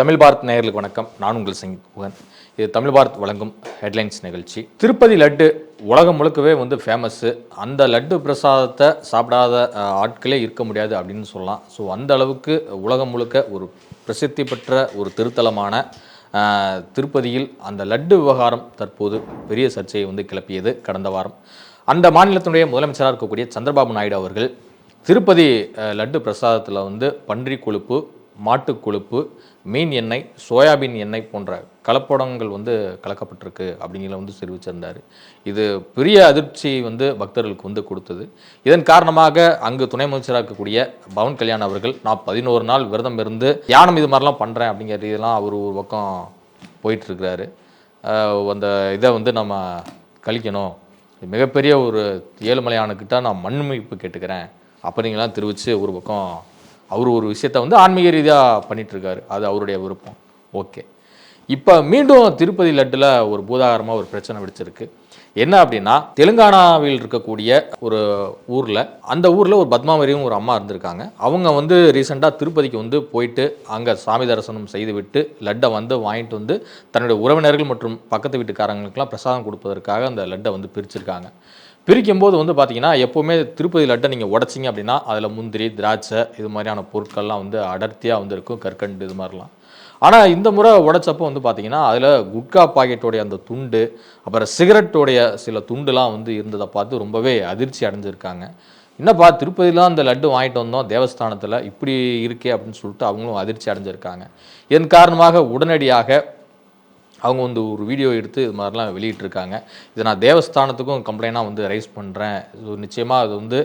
தமிழ் பாரத் நேயர்களுக்கு வணக்கம். நான் உங்கள் சிங் புகன். இது தமிழ் பாரத் வழங்கும் ஹெட்லைன்ஸ் நிகழ்ச்சி. திருப்பதி லட்டு உலகம் முழுக்கவே வந்து ஃபேமஸ்ஸு அந்த லட்டு பிரசாதத்தை சாப்பிடாத ஆட்களே இருக்க முடியாது அப்படின்னு சொல்லலாம். ஸோ அந்த அளவுக்கு உலகம் முழுக்க ஒரு பிரசித்தி பெற்ற ஒரு திருத்தலமான திருப்பதியில் அந்த லட்டு விவகாரம் தற்போது பெரிய சர்ச்சையை வந்து கிளப்பியது கடந்த வாரம். அந்த மாநிலத்தினுடைய முதலமைச்சராக இருக்கக்கூடிய சந்திரபாபு நாயுடு அவர்கள் திருப்பதி லட்டு பிரசாதத்தில் வந்து பன்றி கொழுப்பு மாட்டுக் கொழுப்பு மீன் எண்ணெய் சோயாபீன் எண்ணெய் போன்ற கலப்படங்கள் வந்து கலக்கப்பட்டிருக்கு அப்படிங்கிற வந்து தெரிவிச்சிருந்தார். இது பெரிய அதிர்ச்சி வந்து பக்தர்களுக்கு வந்து கொடுத்தது. இதன் காரணமாக அங்கு துணை அமைச்சராக இருக்கக்கூடிய பவன் கல்யாண் அவர்கள் நான் பதினோரு நாள் விரதம் இருந்து தியானம் இது மாதிரிலாம் பண்ணுறேன் அப்படிங்கிற இதெல்லாம் அவர் ஒரு பக்கம் போயிட்டுருக்கிறாரு. அந்த இதை வந்து நம்ம கழிக்கணும். மிகப்பெரிய ஒரு ஏழுமலையானுக்கிட்ட நான் மண்மீட்பு கேட்டுக்கிறேன் அப்படிங்கலாம் தெரிவித்து ஒரு பக்கம் அவர் ஒரு விஷயத்தை வந்து ஆன்மீக ரீதியாக பண்ணிகிட்ருக்காரு அது அவருடைய விருப்பம். ஓகே. இப்போ மீண்டும் திருப்பதி லட்டில் ஒரு பூதாகரமாக ஒரு பிரச்சனை வெடிச்சிருக்கு. என்ன அப்படின்னா தெலுங்கானாவில் இருக்கக்கூடிய ஒரு ஊரில் அந்த ஊரில் ஒரு பத்மாவரியும் ஒரு அம்மா இருந்திருக்காங்க. அவங்க வந்து ரீசெண்டாக திருப்பதிக்கு வந்து போயிட்டு அங்கே சாமி தரிசனம் செய்துவிட்டு லட்டை வந்து வாங்கிட்டு வந்து தன்னுடைய உறவினர்கள் மற்றும் பக்கத்து வீட்டுக்காரங்களுக்கெல்லாம் பிரசாதம் கொடுப்பதற்காக அந்த லட்டை வந்து பிரிச்சிருக்காங்க. பிரிக்கும்போது வந்து பார்த்தீங்கன்னா எப்போவுமே திருப்பதி லட்டை நீங்கள் உடச்சிங்க அப்படின்னா அதில் முந்திரி திராட்சை இது மாதிரியான பொருட்கள்லாம் வந்து அடர்த்தியாக வந்து இருக்கும் கற்கண்டு இது மாதிரிலாம். ஆனால் இந்த முறை உடைச்சப்போ வந்து பார்த்தீங்கன்னா அதில் குட்கா பாக்கெட்டோடைய அந்த துண்டு அப்புறம் சிகரெட்டோடைய சில துண்டுலாம் வந்து இருந்ததை பார்த்து ரொம்பவே அதிர்ச்சி அடைஞ்சிருக்காங்க. என்னப்பா திருப்பதிலாம் அந்த லட்டு வாங்கிட்டு வந்தோம் தேவஸ்தானத்தில் இப்படி இருக்கே அப்படின்னு சொல்லிட்டு அவங்களும் அதிர்ச்சி அடைஞ்சிருக்காங்க. இதன் காரணமாக உடனடியாக அவங்க வந்து ஒரு வீடியோ எடுத்து இது மாதிரிலாம் வெளியிட்டிருக்காங்க. இதை நான் தேவஸ்தானத்துக்கும் கம்ப்ளைண்டாக வந்து ரைஸ் பண்ணுறேன் நிச்சயமாக அது வந்து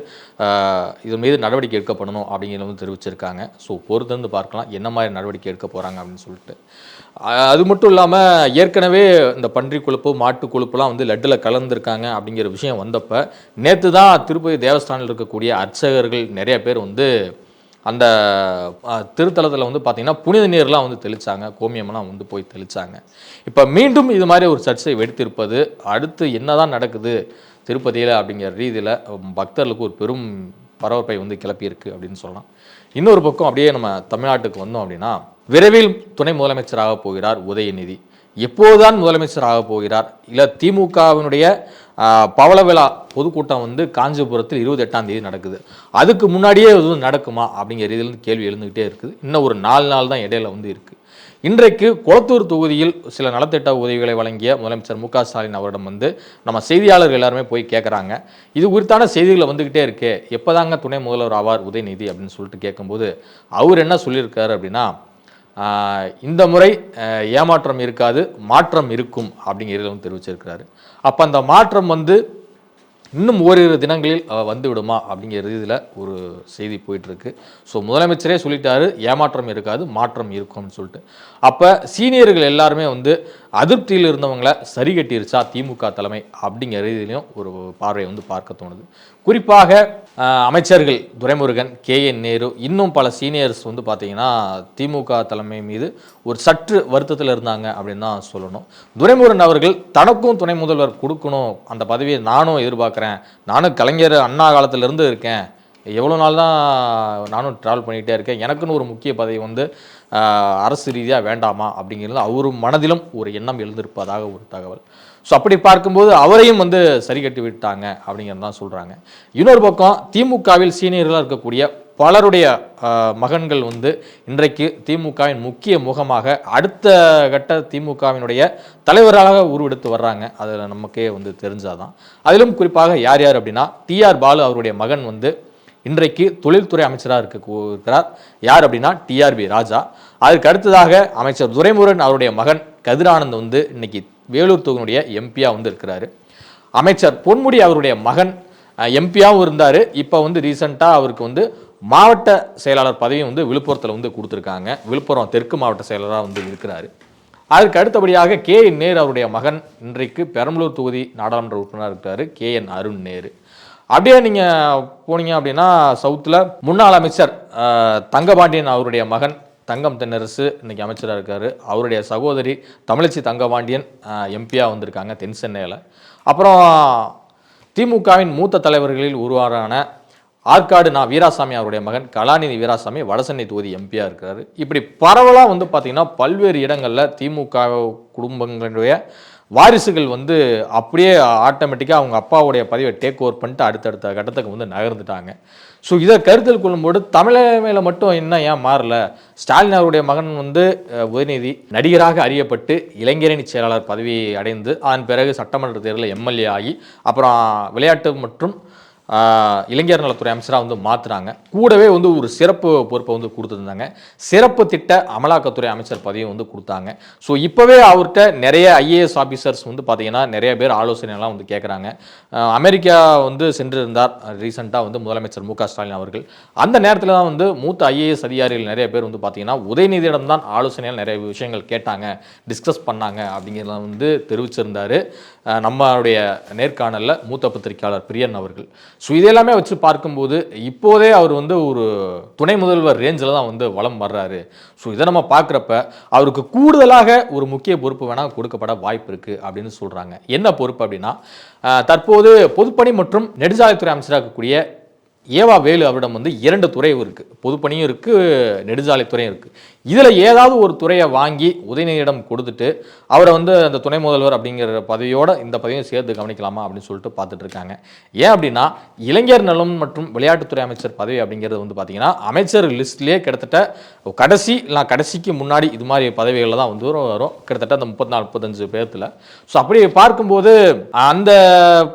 இது மீது நடவடிக்கை எடுக்கப்படணும் அப்படிங்கிறத வந்து தெரிவிச்சிருக்காங்க. ஸோ பொறுத்திருந்து பார்க்கலாம் என்ன மாதிரி நடவடிக்கை எடுக்க போகிறாங்க அப்படின்னு சொல்லிட்டு. அது மட்டும் இல்லாமல் ஏற்கனவே இந்த பன்றி கொழுப்பு மாட்டு கொழுப்புலாம் வந்து லட்டில் கலந்துருக்காங்க அப்படிங்கிற விஷயம் வந்தப்போ நேற்று தான் திருப்பதி தேவஸ்தானில் இருக்கக்கூடிய அர்ச்சகர்கள் நிறைய பேர் வந்து அந்த திருத்தலத்தில் வந்து பார்த்திங்கன்னா புனித நீர்லாம் வந்து தெளிச்சாங்க. கோமியம்லாம் வந்து போய் தெளிச்சாங்க. இப்போ மீண்டும் இது மாதிரி ஒரு சர்ச்சை வெடித்திருப்பது அடுத்து என்னதான் நடக்குது திருப்பதியில் அப்படிங்கிற ரீதியில் பக்தர்களுக்கு ஒரு பெரும் பரபரப்பை வந்து கிளப்பியிருக்கு அப்படின்னு சொல்லலாம். இன்னொரு பக்கம் அப்படியே நம்ம தமிழ்நாட்டுக்கு வந்தோம் அப்படின்னா விரைவில் துணை முதலமைச்சராக போகிறார் உதயநிதி. எப்போதுதான் முதலமைச்சர் ஆக போகிறார்? இல்லை திமுகவினுடைய பவளவிழா பொதுக்கூட்டம் வந்து காஞ்சிபுரத்தில் இருபத்தி எட்டாம் தேதி நடக்குது. அதுக்கு முன்னாடியே எதுவும் நடக்குமா அப்படிங்கிற ரீதியில் கேள்வி எழுந்துக்கிட்டே இருக்குது. இன்னும் ஒரு நாலு நாள் தான் இடையில வந்து இருக்குது இன்றைக்கு கொளத்தூர் தொகுதியில் சில நலத்திட்ட உதவிகளை வழங்கிய முதலமைச்சர் மு ஸ்டாலின் அவரிடம் வந்து நம்ம செய்தியாளர்கள் எல்லாருமே போய் கேட்குறாங்க இது குறித்தான செய்திகளை வந்துக்கிட்டே இருக்கே. எப்போதாங்க துணை முதல்வர் ஆவார் உதயநிதி அப்படின்னு சொல்லிட்டு கேட்கும்போது அவர் என்ன சொல்லியிருக்காரு அப்படின்னா இந்த முறை ஏமாற்றம் இருக்காது மாற்றம் இருக்கும் அப்படிங்கிறதும் தெரிவிச்சிருக்கிறாரு. அப்போ அந்த மாற்றம் வந்து இன்னும் ஓரிரு தினங்களில் வந்து விடுமா அப்படிங்கிற இதில் ஒரு செய்தி போயிட்டுருக்கு. ஸோ முதலமைச்சரே சொல்லிட்டாரு ஏமாற்றம் இருக்காது மாற்றம் இருக்கும்னு சொல்லிட்டு. அப்போ சீனியர்கள் எல்லாருமே வந்து அதிருப்தியில் இருந்தவங்களை சரி கட்டிருச்சா திமுக தலைமை அப்படிங்கிற ரீதியிலையும் ஒரு பார்வை வந்து பார்க்க தோணுது. குறிப்பாக அமைச்சர்கள் துரைமுருகன் கே. என் நேரு இன்னும் பல சீனியர்ஸ் வந்து பார்த்தீங்கன்னா திமுக தலைமை மீது ஒரு சற்று வருத்தத்தில் இருந்தாங்க அப்படின்னு தான் சொல்லணும். துரைமுருகன் அவர்கள் தனக்கும் துணை முதல்வர் கொடுக்கணும். அந்த பதவியை நானும் எதிர்பார்க்குறேன். நானும் கலைஞர் அண்ணா காலத்திலிருந்து இருக்கேன். எவ்வளோ நாள் தான் நானும் ட்ராவல் பண்ணிகிட்டே இருக்கேன். எனக்குன்னு ஒரு முக்கிய பதவி வந்து அரசு ரீதியாக வேண்டாமா அப்படிங்கிறது அவர் மனதிலும் ஒரு எண்ணம் எழுந்திருப்பதாக ஒரு தகவல். ஸோ அப்படி பார்க்கும்போது அவரையும் வந்து சரி கட்டி விட்டாங்க அப்படிங்கிறது தான் சொல்கிறாங்க இன்னொரு பக்கம் திமுகவில் சீனியர்களாக இருக்கக்கூடிய பலருடைய மகன்கள் வந்து இன்றைக்கு திமுகவின் முக்கிய முகமாக அடுத்த கட்ட திமுகவினுடைய தலைவராக உருவெடுத்து வர்றாங்க. அதில் நமக்கே வந்து தெரிஞ்சாதான். அதிலும் குறிப்பாக யார் யார் அப்படின்னா டிஆர் பாலு அவருடைய மகன் வந்து இன்றைக்கு தொழில்துறை அமைச்சராக இருக்க இருக்கிறார். யார் அப்படின்னா டிஆர்பி ராஜா. அதற்கு அடுத்ததாக அமைச்சர் துரைமுருகன் அவருடைய மகன் கதிரானந்த் வந்து இன்னைக்கு வேலூர் தொகுதியுடைய எம்பியாக வந்து இருக்கிறாரு. அமைச்சர் பொன்முடி அவருடைய மகன் எம்பியாகவும் இருந்தார். இப்போ வந்து ரீசண்டாக அவருக்கு வந்து மாவட்ட செயலாளர் பதவியும் வந்து விழுப்புரத்தில் வந்து கொடுத்துருக்காங்க. விழுப்புரம் தெற்கு மாவட்ட செயலராக வந்து இருக்கிறாரு. அதற்கு அடுத்தபடியாக கே என் நேரு அவருடைய மகன் இன்றைக்கு பெரம்பலூர் தொகுதி நாடாளுமன்ற உறுப்பினராக இருக்காரு கே என் அருண் நேரு. அப்படியே நீங்கள் போனீங்க அப்படின்னா சவுத்தில் முன்னாள் அமைச்சர் தங்கபாண்டியன் அவருடைய மகன் தங்கம் தென்னரசு இன்றைக்கி அமைச்சராக இருக்கார். அவருடைய சகோதரி தமிழச்சி தங்கபாண்டியன் எம்பியாக வந்திருக்காங்க தென் சென்னையில். அப்புறம் திமுகவின் மூத்த தலைவர்களில் ஒருவரான ஆற்காடு நான் வீராசாமி அவருடைய மகன் கலாநிதி வீராசாமி வடசென்னை தொகுதி எம்பியாக இருக்கிறாரு இப்படி பரவலாக வந்து பார்த்திங்கன்னா பல்வேறு இடங்களில் திமுக குடும்பங்களுடைய வாரிசுகள் வந்து அப்படியே ஆட்டோமேட்டிக்காக அவங்க அப்பாவுடைய பதிவை டேக் ஓவர் பண்ணிட்டு அடுத்தடுத்த கட்டத்துக்கு வந்து நகர்ந்துட்டாங்க. ஸோ இதை கருத்தில் கொள்ளும்போது தமிழமையில் மட்டும் என்ன ஏன் மாறல? ஸ்டாலின் அவருடைய மகன் வந்து உதயநிதி நடிகராக அறியப்பட்டு இளைஞரணி செயலாளர் பதவியை அடைந்து அதன் பிறகு சட்டமன்ற தேர்தலில் எம்எல்ஏ ஆகி அப்புறம் விளையாட்டு மற்றும் இளைஞர் நலத்துறை அமைச்சராக வந்து மாற்றுறாங்க கூடவே வந்து ஒரு சிறப்பு பொறுப்பை வந்து கொடுத்துருந்தாங்க. சிறப்பு திட்ட அமலாக்கத்துறை அமைச்சர் பதவியும் வந்து கொடுத்தாங்க. ஸோ இப்போவே அவர்கிட்ட நிறைய ஐஏஎஸ் ஆஃபீஸர்ஸ் வந்து பார்த்தீங்கன்னா நிறைய பேர் ஆலோசனைலாம் வந்து கேட்குறாங்க அமெரிக்கா வந்து சென்றிருந்தார் ரீசெண்டாக வந்து முதலமைச்சர் மு ஸ்டாலின் அவர்கள். அந்த நேரத்தில் தான் வந்து மூத்த ஐஏஎஸ் அதிகாரிகள் நிறைய பேர் வந்து பார்த்தீங்கன்னா உதயநிதியிடம் தான் ஆலோசனைகள் நிறைய விஷயங்கள் கேட்டாங்க டிஸ்கஸ் பண்ணாங்க அப்படிங்கிறத வந்து தெரிவிச்சிருந்தார். நம்மளுடைய நேர்காணலில் மூத்த பத்திரிகையாளர் பிரியன் அவர்கள். ஸோ இதெல்லாமே வச்சு பார்க்கும்போது இப்போதே அவர் வந்து ஒரு துணை முதல்வர் ரேஞ்சில் தான் வந்து வளம் வர்றாரு. ஸோ இதை நம்ம பார்க்குறப்ப அவருக்கு கூடுதலாக ஒரு முக்கிய பொறுப்பு வேணால் கொடுக்கப்பட வாய்ப்பு இருக்குது அப்படின்னு சொல்கிறாங்க என்ன பொறுப்பு அப்படின்னா தற்போது பொதுப்பணி மற்றும் நெடுஞ்சாலைத்துறை அமைச்சராக இருக்கக்கூடிய ஏவா வேலு அவரிடம் வந்து இரண்டு துறையும் இருக்குது பொதுப்பணியும் இருக்குது நெடுஞ்சாலைத்துறையும் இருக்குது இதில் ஏதாவது ஒரு துறையை வாங்கி உதயநிதியிடம் கொடுத்துட்டு அவரை வந்து அந்த துணை முதல்வர் அப்படிங்கிற பதவியோட இந்த பதவியும் சேர்த்து கவனிக்கலாமா அப்படின்னு சொல்லிட்டு பார்த்துட்டு இருக்காங்க ஏன் அப்படின்னா இளைஞர் நலம் மற்றும் விளையாட்டுத்துறை அமைச்சர் பதவி அப்படிங்கிறது வந்து பார்த்தீங்கன்னா அமைச்சர் லிஸ்ட்லேயே கிட்டத்தட்ட கடைசி இல்லை கடைசிக்கு முன்னாடி இது மாதிரி பதவிகளில் தான் வந்து வரும் வரும். கிட்டத்தட்ட அந்த முப்பத்தி நாலு முப்பத்தஞ்சு பேர்த்தில். ஸோ அப்படி பார்க்கும்போது அந்த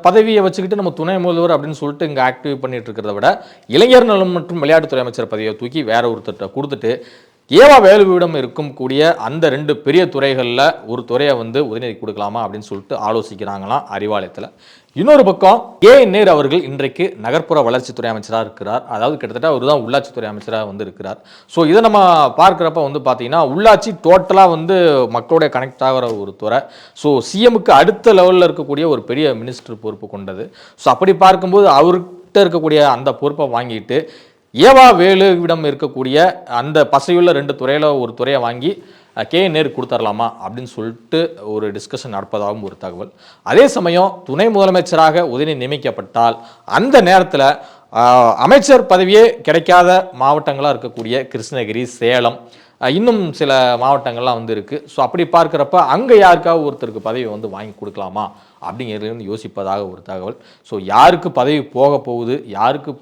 பதவியை வச்சுக்கிட்டு நம்ம துணை முதல்வர் அப்படின்னு சொல்லிட்டு இங்கே ஆக்டிவ் பண்ணிட்டு இருக்கிறத விட இளைஞர் நலம் மற்றும் விளையாட்டுத்துறை அமைச்சர் பதவியை தூக்கி வேற ஒருத்தர்கிட்ட கொடுத்துட்டு ஏவா வேலுவிடம் இருக்கும் கூடிய அந்த ரெண்டு பெரிய துறைகளில் ஒரு துறையை வந்து உதயநிதி கொடுக்கலாமா அப்படின்னு சொல்லிட்டு ஆலோசிக்கிறாங்களாம் அறிவாலயத்தில். இன்னொரு பக்கம் கே நேர் அவர்கள் இன்றைக்கு நகர்ப்புற வளர்ச்சித்துறை அமைச்சராக இருக்கிறார். அதாவது கிட்டத்தட்ட அவர் தான் உள்ளாட்சித்துறை அமைச்சராக வந்து இருக்கிறார். ஸோ இதை நம்ம பார்க்குறப்ப வந்து பார்த்தீங்கன்னா உள்ளாட்சி டோட்டலாக வந்து மக்களுடைய கனெக்ட் ஆகிற ஒரு துறை. ஸோ சிஎம்க்கு அடுத்த லெவலில் இருக்கக்கூடிய ஒரு பெரிய மினிஸ்டர் பொறுப்பு கொண்டது. ஸோ அப்படி பார்க்கும்போது அவர்கிட்ட இருக்கக்கூடிய அந்த பொறுப்பை வாங்கிட்டு ஏவா வேலுவிடம் இருக்கக்கூடிய அந்த பசையுள்ள ரெண்டு துறையில் ஒரு துறையை வாங்கி கே நேரு கொடுத்துர்லாமா அப்படின்னு சொல்லிட்டு ஒரு டிஸ்கஷன் நடப்பதாகவும் ஒரு தகவல். அதே சமயம் துணை முதலமைச்சராக உதயநிதி நியமிக்கப்பட்டால் அந்த நேரத்தில் அமைச்சர் பதவியே கிடைக்காத மாவட்டங்களாக இருக்கக்கூடிய கிருஷ்ணகிரி சேலம் இன்னும் சில மாவட்டங்கள்லாம் வந்து இருக்குது ஸோ அப்படி பார்க்குறப்ப அங்கே யாருக்காவது ஒருத்தருக்கு பதவி வந்து வாங்கி கொடுக்கலாமா அப்படிங்கிறது யோசிப்பதாக ஒரு தகவல். ஸோ யாருக்கு பதவி போக போகுது யாருக்கு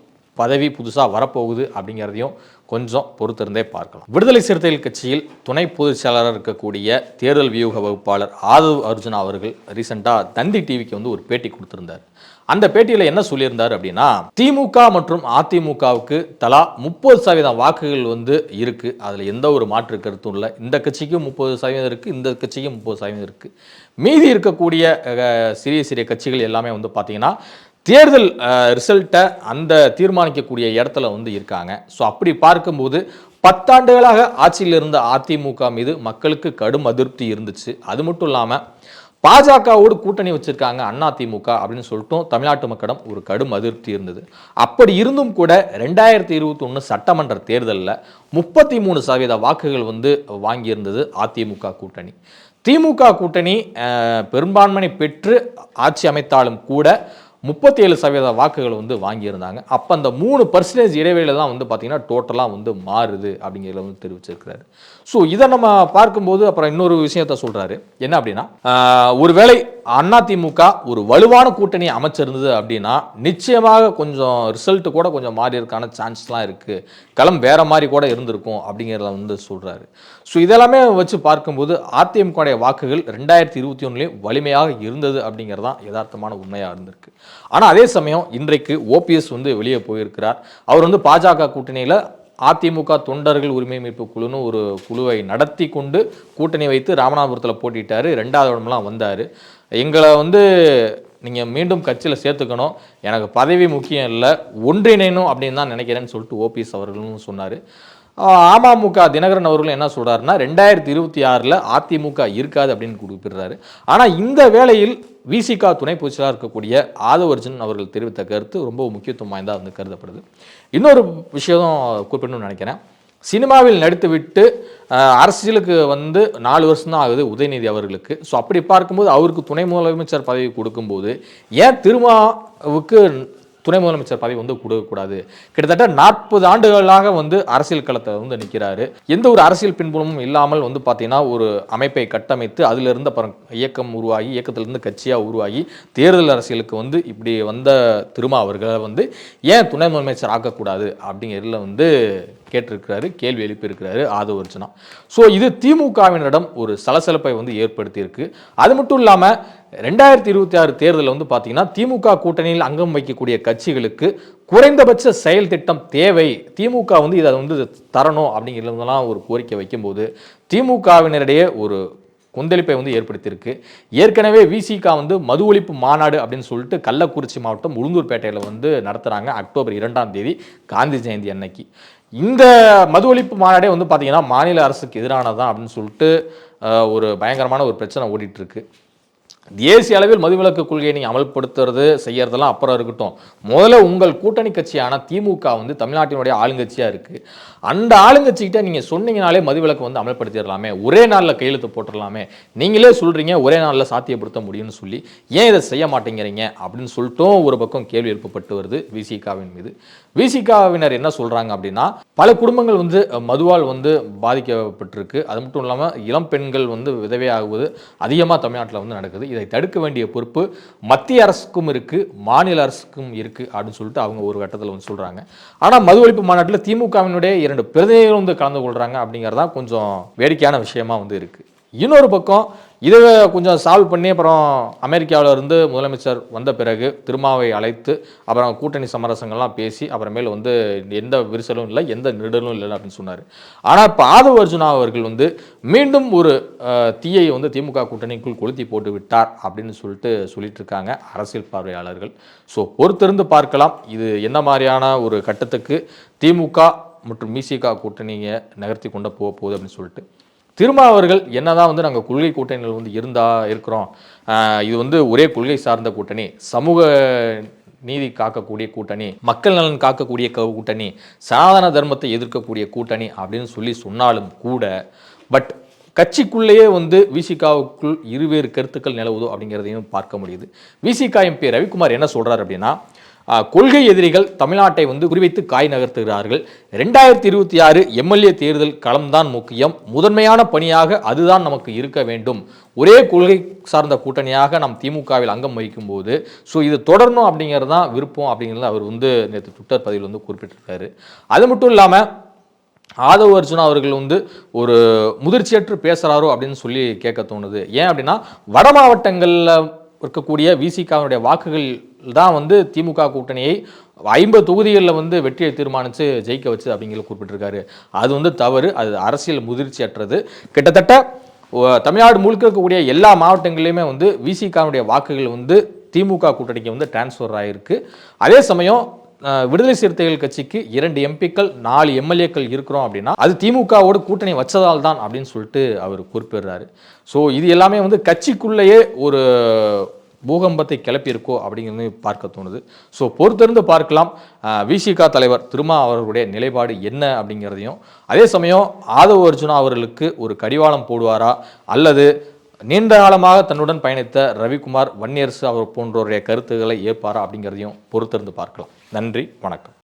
பதவி புதுசாக வரப்போகுது அப்படிங்கிறதையும் கொஞ்சம் பொறுத்திருந்தே பார்க்கலாம். விடுதலை சிறுத்தைகள் கட்சியில் துணை பொதுச் செயலாளராக இருக்கக்கூடிய தேர்தல் வியூக வகுப்பாளர் ஆதவ் அர்ஜுனா அவர்கள் ரீசெண்டாக தந்தி டிவிக்கு வந்து ஒரு பேட்டி கொடுத்திருந்தார். அந்த பேட்டியில் என்ன சொல்லியிருந்தார் அப்படின்னா திமுக மற்றும் அதிமுகவுக்கு தலா முப்பது சதவீதம் வாக்குகள் வந்து இருக்கு. அதில் எந்த ஒரு மாற்று கருத்தும் இல்லை. இந்த கட்சிக்கும் முப்பது சதவீதம் இருக்கு இந்த கட்சிக்கும் முப்பது சதவீதம் இருக்கு. மீதி இருக்கக்கூடிய சிறிய சிறிய கட்சிகள் எல்லாமே வந்து பார்த்தீங்கன்னா தேர்தல் ரிசல்ட்டை அந்த தீர்மானிக்கக்கூடிய இடத்துல வந்து இருக்காங்க. ஸோ அப்படி பார்க்கும்போது பத்தாண்டுகளாக ஆட்சியில் இருந்த அதிமுக மீது மக்களுக்கு கடும் அதிருப்தி இருந்துச்சு. அது மட்டும் இல்லாமல் பாஜகவோடு கூட்டணி வச்சிருக்காங்க அதிமுக அப்படின்னு சொல்லிட்டும் தமிழ்நாட்டு மக்களிடம் ஒரு கடும் அதிருப்தி இருந்தது. அப்படி இருந்தும் கூட ரெண்டாயிரத்தி இருபத்தி ஒன்று சட்டமன்ற தேர்தலில் முப்பத்தி மூணு சதவீத வாக்குகள் வந்து வாங்கியிருந்தது அதிமுக கூட்டணி. திமுக கூட்டணி அஹ், பெரும்பான்மை பெற்று ஆட்சி அமைத்தாலும் கூட முப்பத்தி ஏழு சதவீத வாக்குகள் வந்து வாங்கியிருந்தாங்க. அப்போ அந்த மூணு பர்சன்டேஜ் இடைவெளியில் தான் வந்து பார்த்திங்கன்னா டோட்டலாக வந்து மாறுது அப்படிங்கிறத வந்து தெரிவிச்சிருக்கிறாரு. ஸோ இதை நம்ம பார்க்கும்போது அப்புறம் இன்னொரு விஷயத்த சொல்கிறாரு என்ன அப்படின்னா ஒருவேளை அதிமுக ஒரு வலுவான கூட்டணி அமைச்சிருந்தது அப்படின்னா நிச்சயமாக கொஞ்சம் ரிசல்ட் கூட கொஞ்சம் மாறி இருக்கான சான்ஸ்லாம் இருக்குது களம் வேற மாதிரி கூட இருந்திருக்கும் அப்படிங்கிறத வந்து சொல்கிறாரு ஸோ இதெல்லாமே வச்சு பார்க்கும்போது அதிமுகவுடைய வாக்குகள் ரெண்டாயிரத்தி இருபத்தி ஒன்றுலேயும் வலிமையாக இருந்தது அப்படிங்கிறது தான் யதார்த்தமான உண்மையாக இருந்திருக்கு. ஆனால் அதே சமயம் இன்றைக்கு ஓபிஎஸ் வந்து வெளியே போயிருக்கிறார். அவர் வந்து பாஜக கூட்டணியில் அதிமுக தொண்டர்கள் உரிமை மீட்பு குழுன்னு ஒரு குழுவை நடத்தி கொண்டு கூட்டணி வைத்து ராமநாதபுரத்தில் போட்டிட்டாரு. ரெண்டாவது இடம்லாம் வந்தார். எங்களை வந்து நீங்கள் மீண்டும் கட்சியில் சேர்த்துக்கணும். எனக்கு பதவி முக்கியம் இல்லை ஒன்றிணைணும் அப்படின்னு தான் நினைக்கிறேன்னு சொல்லிட்டு ஓபிஎஸ் அவர்களும் சொன்னார். அமமுக தினகரன் அவர்களும் என்ன சொல்கிறாருன்னா ரெண்டாயிரத்தி இருபத்தி ஆறில் அதிமுக இருக்காது அப்படின்னு குறிப்பிடுறாரு. ஆனால் இந்த வேளையில் விசிகா துணை பொதுச்செயலாளர் இருக்கக்கூடிய ஆதவர்ஜன் அவர்கள் தெரிவித்த கருத்து ரொம்ப முக்கியத்துவம் வாய்ந்தா வந்து கருதப்படுது. இன்னொரு விஷயம் குறிப்பிடணும்னு நினைக்கிறேன். சினிமாவில் நடித்துவிட்டு அரசியலுக்கு வந்து நாலு வருஷம் தான் ஆகுது உதயநிதி அவர்களுக்கு. ஸோ அப்படி பார்க்கும்போது அவருக்கு துணை முதலமைச்சர் பதவி கொடுக்கும்போது ஏன் திருமாவுக்கு துணை முதலமைச்சர் பதவி வந்து கொடுக்கக்கூடாது. கிட்டத்தட்ட நாற்பது ஆண்டுகளாக வந்து அரசியல் களத்தை வந்து நிற்கிறாரு எந்த ஒரு அரசியல் பின்புலமும் இல்லாமல் வந்து பார்த்தீங்கன்னா ஒரு அமைப்பை கட்டமைத்து அதிலிருந்து அப்புறம் இயக்கம் உருவாகி இயக்கத்திலிருந்து கட்சியாக உருவாகி தேர்தல் அரசியலுக்கு வந்து இப்படி வந்த திருமா அவர்களை வந்து ஏன் துணை முதலமைச்சர் ஆக்கக்கூடாது அப்படிங்கிறதுல வந்து கேட்டிருக்கிறாரு கேள்வி எழுப்பியிருக்கிறாரு ஆதவ அர்ச்சனா ஸோ இது திமுகவினரிடம் ஒரு சலசலப்பை வந்து ஏற்படுத்தியிருக்கு. அது மட்டும் இல்லாமல் ரெண்டாயிரத்தி இருபத்தி ஆறு தேர்தலில் வந்து பார்த்தீங்கன்னா திமுக கூட்டணியில் அங்கம் வைக்கக்கூடிய கட்சிகளுக்கு குறைந்தபட்ச செயல் திட்டம் தேவை. திமுக வந்து இதை வந்து தரணும் அப்படிங்கிறதுலாம் ஒரு கோரிக்கை வைக்கும்போது திமுகவினரிடையே ஒரு கொந்தளிப்பை வந்து ஏற்படுத்தியிருக்கு. ஏற்கனவே விசிகா வந்து மது ஒழிப்பு மாநாடு அப்படின்னு சொல்லிட்டு கள்ளக்குறிச்சி மாவட்டம் உளுந்தூர்பேட்டையில் வந்து நடத்துகிறாங்க அக்டோபர் இரண்டாம் தேதி காந்தி ஜெயந்தி அன்னைக்கு. இந்த மது ஒழிப்பு மாநாடே வந்து பார்த்திங்கன்னா மாநில அரசுக்கு எதிரானதான் அப்படின்னு சொல்லிட்டு ஒரு பயங்கரமான ஒரு பிரச்சனை ஓடிட்டுருக்கு தேசிய அளவில் மதுவிலக்கு கொள்கையை நீங்கள் அமல்படுத்துறது செய்யறதெல்லாம் அப்புறம் இருக்கட்டும். முதல்ல உங்கள் கூட்டணி கட்சியான திமுக வந்து தமிழ்நாட்டினுடைய ஆளுங்கட்சியாக இருக்குது அந்த ஆளுங்கட்சிக்கிட்ட நீங்கள் சொன்னீங்கனாலே மதுவிலக்கு வந்து அமல்படுத்திடலாமே. ஒரே நாளில் கையெழுத்து போட்டுடலாமே. நீங்களே சொல்கிறீங்க ஒரே நாளில் சாத்தியப்படுத்த முடியும்னு சொல்லி. ஏன் இதை செய்ய மாட்டேங்கிறீங்க? அப்படின்னு சொல்லிட்டும் ஒரு பக்கம் கேள்வி எழுப்பப்பட்டு வருது விசிகாவின் மீது. விசிகாவினர் என்ன சொல்கிறாங்க அப்படின்னா பல குடும்பங்கள் வந்து மதுவால் வந்து பாதிக்கப்பட்டிருக்கு. அது மட்டும் இல்லாமல் இளம் பெண்கள் வந்து விதவையாகுவது அதிகமாக தமிழ்நாட்டில் வந்து நடக்குது. இதை தடுக்க வேண்டிய பொறுப்பு மத்திய அரசுக்கும் இருக்குது மாநில அரசுக்கும் இருக்குது அப்படின்னு சொல்லிட்டு அவங்க ஒரு கட்டத்தில் வந்து சொல்கிறாங்க ஆனால் மது ஒழிப்பு மாநாட்டில் திமுகவினுடைய இரண்டு பிரதிநிதிகள் வந்து கலந்து கொள்கிறாங்க அப்படிங்கிறதான் கொஞ்சம் வேடிக்கையான விஷயமா வந்து இருக்குது இன்னொரு பக்கம் இதை கொஞ்சம் சால்வ் பண்ணி அப்புறம் அமெரிக்காவில் இருந்து முதலமைச்சர் வந்த பிறகு திருமாவை அழைத்து அப்புறம் கூட்டணி சமரசங்கள்லாம் பேசி அப்புறமேல் வந்து எந்த விரிசலும் இல்லை எந்த நிடலும் இல்லை அப்படின்னு சொன்னார். ஆனால் இப்போ ஆதவ அர்ஜுனா அவர்கள் வந்து மீண்டும் ஒரு தீயை வந்து திமுக கூட்டணிக்குள் கொளுத்தி போட்டு விட்டார் அப்படின்னு சொல்லிட்டு சொல்லிட்டு இருக்காங்க அரசியல் பார்வையாளர்கள். ஸோ பொறுத்திருந்து பார்க்கலாம். இது என்ன மாதிரியான ஒரு கட்டத்துக்கு திமுக மற்றும் மிசிகா கூட்டணியை நகர்த்தி கொண்டு போக போகுது அப்படின்னு சொல்லிட்டு. திருமாவர்கள் என்னதான் வந்து நாங்கள் கொள்கை கூட்டணியில் வந்து இருந்தா இருக்கிறோம் இது வந்து ஒரே கொள்கை சார்ந்த கூட்டணி சமூக நீதி காக்கக்கூடிய கூட்டணி மக்கள் நலன் காக்கக்கூடிய கூட்டணி சனாதன தர்மத்தை எதிர்க்கக்கூடிய கூட்டணி அப்படின்னு சொல்லி சொன்னாலும் கூட பட் கட்சிக்குள்ளேயே வந்து விசிகாவுக்குள் இருவேறு கருத்துக்கள் நிலவுதோ அப்படிங்கிறதையும் பார்க்க முடியுது. விசிகா எம்பி ரவிக்குமார் என்ன சொல்கிறார் அப்படின்னா கொள்கை எதிரிகள் தமிழ்நாட்டை வந்து குறிவைத்து காய் நகர்த்துகிறார்கள். ரெண்டாயிரத்தி இருபத்தி ஆறு எம்எல்ஏ தேர்தல் களம்தான் முக்கியம். முதன்மையான பணியாக அதுதான் நமக்கு இருக்க வேண்டும். ஒரே கொள்கை சார்ந்த கூட்டணியாக நாம் திமுகவில் அங்கம் வகிக்கும் போது ஸோ இது தொடரணும் அப்படிங்கிறது தான் விருப்பம் அப்படிங்கிறது அவர் வந்து நேற்று ட்விட்டர் பதிவில் வந்து குறிப்பிட்டிருக்காரு. அது மட்டும் இல்லாமல் ஆதவ் அர்ஜுனா அவர்கள் வந்து ஒரு முதிர்ச்சியற்று பேசுகிறாரோ அப்படின்னு சொல்லி கேட்க தோணுது. ஏன் அப்படின்னா வட மாவட்டங்களில் இருக்கக்கூடிய விசிகாவுடைய வாக்குகள் தான் வந்து திமுக கூட்டணியை ஐம்பது தொகுதிகளில் வந்து வெற்றியை தீர்மானித்து ஜெயிக்க வச்சு அப்படிங்கிற குறிப்பிட்டிருக்காரு. அது வந்து தவறு. அது அரசியல் முதிர்ச்சியற்றது. கிட்டத்தட்ட தமிழ்நாடு முழுக்க இருக்கக்கூடிய எல்லா மாவட்டங்களிலுமே வந்து விசிகாவுடைய வாக்குகள் வந்து திமுக கூட்டணிக்கு வந்து டிரான்ஸ்ஃபர் ஆகிருக்கு அதே சமயம் விடுதலை சிறுத்தைகள் கட்சிக்கு இரண்டு எம்பிக்கள் நாலு எம்எல்ஏக்கள் இருக்கிறோம் அப்படின்னா அது திமுகவோட கூட்டணி வச்சதால் தான் அப்படின்னு சொல்லிட்டு அவர் குறிப்பிடுறாரு. ஸோ இது எல்லாமே வந்து கட்சிக்குள்ளேயே ஒரு பூகம்பத்தை கிளப்பியிருக்கோ அப்படிங்கிறது பார்க்க தோணுது. ஸோ பொறுத்திருந்து பார்க்கலாம். விசிகா தலைவர் திருமா அவர்களுடைய நிலைப்பாடு என்ன அப்படிங்கிறதையும். அதே சமயம் ஆதவ அர்ஜுனா அவர்களுக்கு ஒரு கடிவாளம் போடுவாரா? அல்லது நீண்ட காலமாக தன்னுடன் பயணித்த ரவிக்குமார் வன்னியரசு அவர் போன்றோருடைய கருத்துக்களை ஏற்பாரா அப்படிங்கிறதையும் பொறுத்திருந்து பார்க்கலாம். நன்றி வணக்கம்.